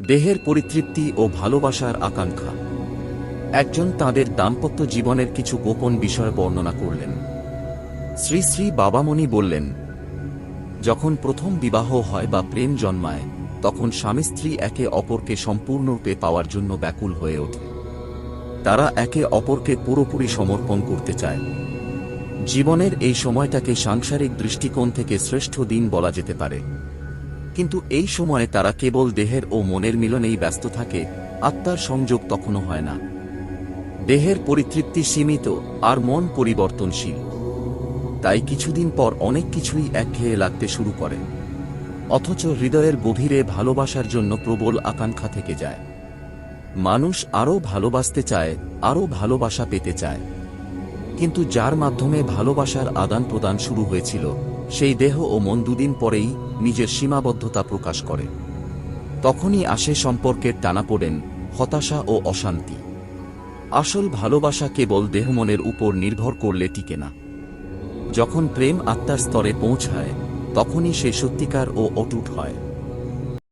দেহের পরিতৃপ্তি ও ভালোবাসার আকাঙ্ক্ষা। একজন তাদের দাম্পত্য জীবনের কিছু গোপন বিষয় বর্ণনা করলেন। শ্রী শ্রী বাবামণি বললেন, যখন প্রথম বিবাহ হয় বা প্রেম জন্মায়, তখন স্বামী স্ত্রী একে অপরকে সম্পূর্ণরূপে পাওয়ার জন্য ব্যাকুল হয়ে ওঠে। তারা একে অপরকে পুরোপুরি সমর্পণ করতে চায়। জীবনের এই সময়টাকে সাংসারিক দৃষ্টিকোণ থেকে শ্রেষ্ঠ দিন বলা যেতে পারে। কিন্তু এই সময়ে তারা কেবল দেহের ও মনের মিলনেই ব্যস্ত থাকে, আত্মার সংযোগ তখনও হয় না। দেহের পরিতৃপ্তি সীমিত আর মন পরিবর্তনশীল। তাই কিছুদিন পর অনেক কিছুই একঘেয়ে লাগতে শুরু করে। অথচ হৃদয়ের গভীরে ভালোবাসার জন্য প্রবল আকাঙ্ক্ষা থেকে যায়। মানুষ আরও ভালোবাসতে চায়, আরও ভালোবাসা পেতে চায়। কিন্তু যার মাধ্যমে ভালোবাসার আদান প্রদান শুরু হয়েছিল সেই দেহ ও মন দুদিন পরেই নিজের সীমাবদ্ধতা প্রকাশ করে। তখনই আসে সম্পর্কের টানাপোড়েন, হতাশা ও অশান্তি। আসল ভালোবাসা কেবল দেহমনের উপর নির্ভর করলে টিকে না। যখন প্রেম আত্মার স্তরে পৌঁছায়, তখনই সে সত্যিকার ও অটুট হয়।